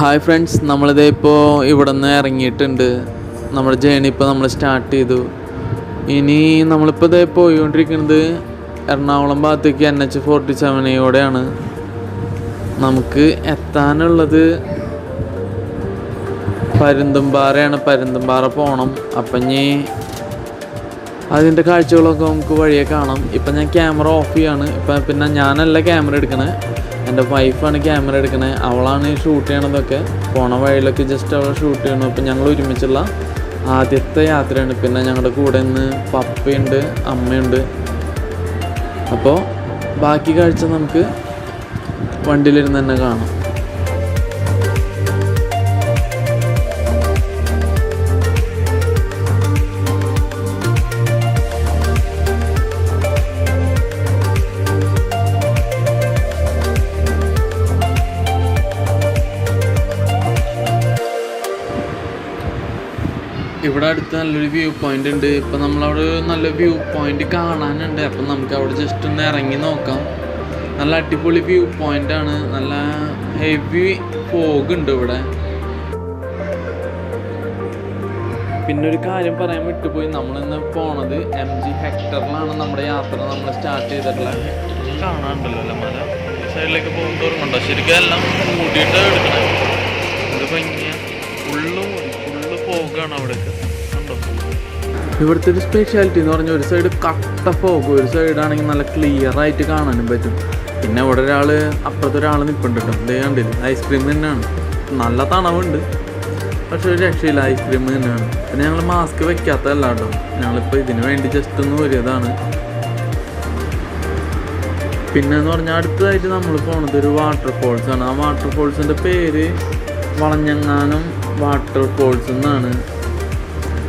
Hi friends നമ്മളിതേ ഇപ്പോൾ ഇവിടെ നിന്ന് ഇറങ്ങിയിട്ടുണ്ട്. നമ്മുടെ ജേണി ഇപ്പോൾ നമ്മൾ സ്റ്റാർട്ട് ചെയ്തു. ഇനി നമ്മളിപ്പോൾ ഇതേ പോയിക്കൊണ്ടിരിക്കുന്നത് എറണാകുളം ഭാഗത്തേക്ക് എൻ എച്ച് ഫോർട്ടി സെവനിലൂടെയാണ് നമുക്ക് എത്താനുള്ളത് പരുന്തുംപാറയാണ്. പരുന്തുംപാറ പോകണം അപ്പം ഇനി അതിന്റെ കാഴ്ചകളൊക്കെ നമുക്ക് വഴിയെ കാണാം. ഇപ്പം ഞാൻ ക്യാമറ ഓഫ് ചെയ്യാണ്. ഇപ്പം പിന്നെ ഞാനല്ല ക്യാമറ എടുക്കണേ. എന്റെ വൈഫാണ് ക്യാമറ എടുക്കണേ. അവളാണ് ഷൂട്ട് ചെയ്യണതൊക്കെ. പോണ വഴിയിലൊക്കെ ജസ്റ്റ് അവൾ ഷൂട്ട് ചെയ്യണം. അപ്പം ഞങ്ങൾ ഒരുമിച്ചുള്ള ആദ്യത്തെ യാത്രയാണ്. പിന്നെ ഞങ്ങളുടെ കൂടെ നിന്ന് പപ്പയുണ്ട് അമ്മയുണ്ട്. അപ്പോൾ ബാക്കി കാഴ്ച നമുക്ക് വണ്ടിയിലിരുന്ന് തന്നെ കാണാം. ഇവിടെ അടുത്ത് നല്ലൊരു വ്യൂ പോയിന്റ് ഉണ്ട്. ഇപ്പം നമ്മളവിടെ അവിടെ നല്ല വ്യൂ പോയിന്റ് കാണാനുണ്ട്. അപ്പം നമുക്ക് അവിടെ ജസ്റ്റ് ഒന്ന് ഇറങ്ങി നോക്കാം. നല്ല അടിപൊളി വ്യൂ പോയിന്റ് ആണ്. നല്ല ഹെവി ഫോഗ് ഉണ്ട് ഇവിടെ. പിന്നെ ഒരു കാര്യം പറയാൻ വിട്ടുപോയി. നമ്മളിന്ന് പോണത് എം ജി ഹെക്ടറിലാണ് നമ്മുടെ യാത്ര നമ്മൾ സ്റ്റാർട്ട് ചെയ്തിട്ടുള്ളത് കാണാണ്ടല്ലോ അല്ലേ മല? സൈഡിലേക്ക് പോകുമ്പോൾ ഉണ്ടോ ശരിക്കും എല്ലാം മൂടിയിട്ട് എടുക്കണേ. ഇത് ഭംഗിയ. ഫുള്ള് ഫുള്ള് പോകാണ് അവിടേക്ക്. ഇവിടുത്തെ ഒരു സ്പെഷ്യാലിറ്റി എന്ന് പറഞ്ഞാൽ ഒരു സൈഡ് കട്ട ഫോഗ് ഒരു സൈഡാണെങ്കിൽ നല്ല ക്ലിയർ ആയിട്ട് കാണാനും പറ്റും. പിന്നെ ഇവിടെ ഒരാൾ അപ്പുറത്തെ ഒരാൾ നിൽപ്പുണ്ട് കേട്ടോ ഇതേ കണ്ടില്ല ഐസ്ക്രീം തന്നെയാണ്. നല്ല തണവുണ്ട്. പക്ഷെ ഒരു രക്ഷയില്ല ഐസ്ക്രീം തന്നെയാണ്. പിന്നെ ഞങ്ങൾ മാസ്ക് വെക്കാത്തതല്ല കേട്ടോ. ഞങ്ങളിപ്പോൾ ഇതിനു വേണ്ടി ജസ്റ്റ് ഒന്ന് വരിയതാണ് പിന്നെ എന്ന് പറഞ്ഞാൽ അടുത്തതായിട്ട് നമ്മൾ പോണത് ഒരു വാട്ടർഫോൾസ് ആണ്. ആ വാട്ടർഫോൾസിന്റെ പേര് വളഞ്ഞങ്ങാനം വാട്ടർഫോൾസ് എന്നാണ്.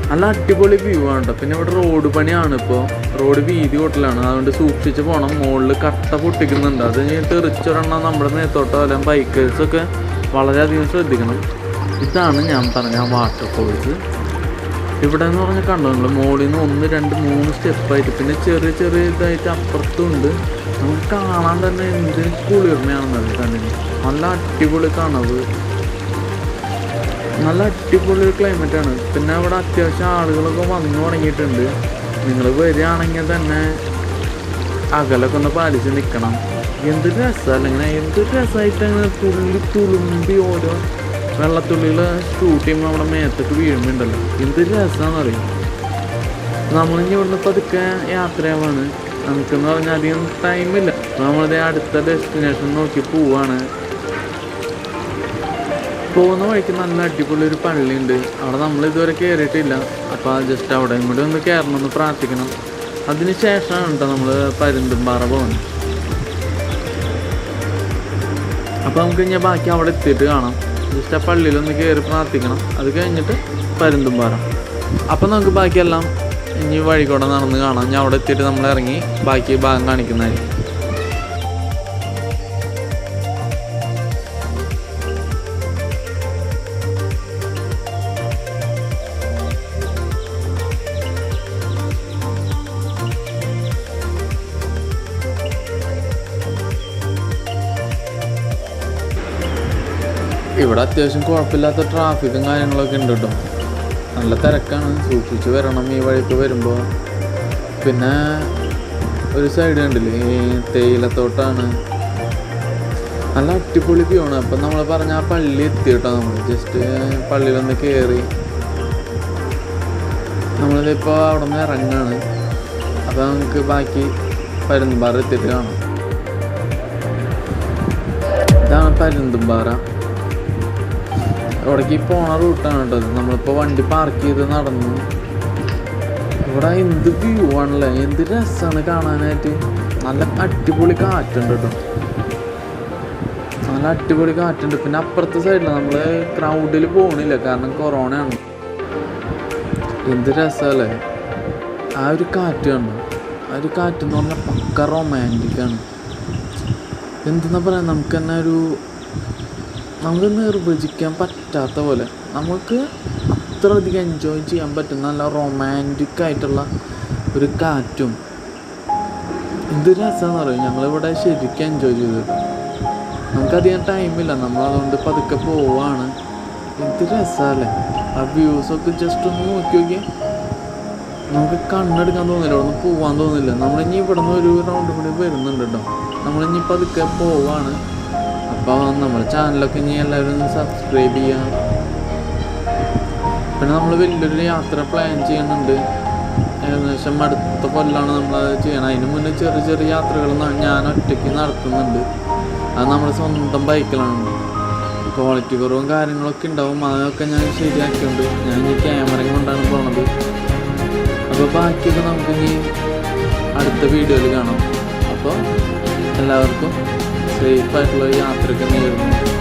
നല്ല അടിപൊളി വ്യൂ ആണ് കേട്ടോ പിന്നെ ഇവിടെ റോഡ് പണിയാണ് ഇപ്പോൾ റോഡ് വീതി കൂട്ടലാണ്. അതുകൊണ്ട് സൂക്ഷിച്ച് പോകണം മുകളിൽ കട്ട പൊട്ടിക്കുന്നുണ്ട്. അത് തെറിച്ചൊരെണ്ണം നമ്മുടെ നേത്തോട്ടോ അല്ലെങ്കിൽ ബൈക്കേഴ്സൊക്കെ വളരെയധികം ശ്രദ്ധിക്കണം. ഇതാണ് ഞാൻ പറഞ്ഞ വാട്ടർ വാട്ടർഫോൾസ് ഇവിടെ എന്ന് പറഞ്ഞാൽ കണ്ടോ നിങ്ങൾ മുകളിൽ നിന്ന് ഒന്ന് രണ്ട് മൂന്ന് സ്റ്റെപ്പായിട്ട് പിന്നെ ചെറിയ ചെറിയ ഇതായിട്ട് അപ്പുറത്തുണ്ട്. നമുക്ക് കാണാൻ തന്നെ എന്ത് കുളിർമയാണെന്നത് കണ്ണിന് നല്ല അടിപൊളി തണവ് നല്ല അടിപൊളി ഒരു ക്ലൈമറ്റ് ആണ്. പിന്നെ അവിടെ അത്യാവശ്യം ആളുകളൊക്കെ വന്നു തുടങ്ങിയിട്ടുണ്ട്. നിങ്ങൾ വരികയാണെങ്കിൽ തന്നെ അകലൊക്കെ ഒന്ന് പാലിച്ച് നിൽക്കണം എന്ത് രസമല്ല ഇങ്ങനെ എന്ത് രസമായിട്ട് അങ്ങനെ തുള്ളി തുളുമ്പി ഓരോ വെള്ളത്തുള്ളികൾ ഷൂട്ട് ചെയ്യുമ്പോൾ നമ്മുടെ മേത്തേക്ക് വീഴുമ്പോണ്ടല്ലോ എന്ത് രസമാണെന്ന് പറയും നമ്മളിനി ഇവിടുന്ന് പതുക്കെ യാത്രയാവാണ്. നമുക്കെന്ന് പറഞ്ഞാൽ അധികം ടൈമില്ല നമ്മളിത് അടുത്ത ഡെസ്റ്റിനേഷൻ നോക്കി പോവാണ്. പോകുന്ന വഴിക്ക് നല്ല അടിപൊളി ഒരു പള്ളിയുണ്ട്. അവിടെ നമ്മൾ ഇതുവരെ കയറിയിട്ടില്ല അപ്പോൾ ജസ്റ്റ് അവിടെയും കൂടി ഒന്ന് കയറണമെന്ന് പ്രാർത്ഥിക്കണം. അതിന് ശേഷമാണ് കേട്ടോ നമ്മൾ പരുന്തുംപാറ പോകുന്നത്. അപ്പോൾ നമുക്ക് ഇനി ബാക്കി അവിടെ എത്തിയിട്ട് കാണാം. ജസ്റ്റ് ആ പള്ളിയിലൊന്ന് കയറി പ്രാർത്ഥിക്കണം. അത് കഴിഞ്ഞിട്ട് പരുന്തുംപാറ. അപ്പോൾ നമുക്ക് ബാക്കിയെല്ലാം ഇനി വഴി കൂടെ നടന്ന് കാണാം. ഞാൻ അവിടെ എത്തിയിട്ട് നമ്മൾ ഇറങ്ങി ബാക്കി ഭാഗം കാണിക്കുന്നതായിരിക്കും. ഇവിടെ അത്യാവശ്യം കുഴപ്പമില്ലാത്ത ട്രാഫിക്കും കാര്യങ്ങളൊക്കെ ഉണ്ട് കേട്ടോ. നല്ല തിരക്കാണ്. സൂക്ഷിച്ച് വരണം ഈ വഴിക്ക് വരുമ്പോൾ പിന്നെ ഒരു സൈഡ് കണ്ടില്ലേ? ഈ തേയിലത്തോട്ടാണ്. നല്ല അടിപൊളി വ്യൂ അപ്പം നമ്മൾ പറഞ്ഞ ആ പള്ളി എത്തി കേട്ടോ നമ്മൾ ജസ്റ്റ് പള്ളിയിലൊന്ന് കയറി നമ്മളിതിപ്പോൾ അവിടെ നിന്ന് ഇറങ്ങാണ്. അപ്പോൾ നമുക്ക് ബാക്കി പരുന്തുംപാറ എത്തിയിട്ട് കാണാം. ഇതാണ് പരുന്തുംപാറ. ഇവിടേക്ക് പോണ റൂട്ടാണ് കേട്ടോ നമ്മളിപ്പോ വണ്ടി പാർക്ക് ചെയ്ത് നടന്നു. ഇവിടെ എന്ത് വ്യൂ ആണല്ലേ? എന്ത് രസമാണ് കാണാനായിട്ട്. നല്ല അടിപൊളി കാറ്റുണ്ട് കേട്ടോ. നല്ല അടിപൊളി കാറ്റുണ്ട്. പിന്നെ അപ്പുറത്തെ സൈഡിൽ നമ്മൾ ക്രൗഡിൽ പോകണില്ല കാരണം കൊറോണയാണ്. എന്ത് രസമല്ലേ ആ ഒരു കാറ്റ് കണ്ടു? ആ ഒരു കാറ്റ് എന്ന് പറഞ്ഞാൽ പക്ക റൊമാന്റിക്കാണ് എന്തെന്നാ പറയാ? നമുക്ക് തന്നെ ഒരു നമുക്ക് നിർവചിക്കാൻ പറ്റാത്ത പോലെ. നമുക്ക് അത്ര അധികം എൻജോയ് ചെയ്യാൻ പറ്റും നല്ല റൊമാന്റിക് ആയിട്ടുള്ള ഒരു കാറ്റും. എന്ത് രസമാണെന്ന് പറയും ഞങ്ങളിവിടെ ശരിക്കും എൻജോയ് ചെയ്തു കേട്ടോ. നമുക്ക് നമുക്കധികം ടൈമില്ല നമ്മളതുകൊണ്ട് പതുക്കെ പോവാണ്. എന്ത് രസമല്ലേ ആ വ്യൂസൊക്കെ ജസ്റ്റ് ഒന്ന് നോക്കി നോക്കിയാൽ നമുക്ക് കണ്ണെടുക്കാൻ തോന്നില്ല. ഇവിടെ നിന്ന് പോകാൻ തോന്നില്ല. നമ്മളിനി ഇവിടെ നിന്ന് ഒരു റൗണ്ട് കൂടി വരുന്നുണ്ട് കേട്ടോ നമ്മളിനി പതുക്കെ പോവാണ്. അപ്പോൾ നമ്മുടെ ചാനലൊക്കെ ഇനി എല്ലാവരും ഒന്ന് സബ്സ്ക്രൈബ് ചെയ്യുക പിന്നെ നമ്മൾ വലിയൊരു യാത്ര പ്ലാൻ ചെയ്യുന്നുണ്ട്. ഏകദേശം അടുത്ത കൊല്ലാണ് നമ്മൾ ചെയ്യണം. അതിന് മുന്നേ ചെറിയ ചെറിയ യാത്രകൾ ഞാൻ ഒറ്റയ്ക്ക് നടത്തുന്നുണ്ട്. അത് നമ്മുടെ സ്വന്തം ബൈക്കിലാണ് ക്വാളിറ്റി കുറവും കാര്യങ്ങളൊക്കെ ഉണ്ടാവും. അതൊക്കെ ഞാൻ ശരിയാക്കിയുണ്ട് ഞാൻ ഈ ക്യാമറയും കൊണ്ടാണ് പോണത്. അപ്പോൾ ബാക്കിയൊക്കെ നമുക്ക് ഇനി അടുത്ത വീഡിയോയിൽ കാണാം. അപ്പോൾ എല്ലാവർക്കും സേഫ് ആയിട്ടുള്ള യാത്രയ്ക്ക് നേരുന്നു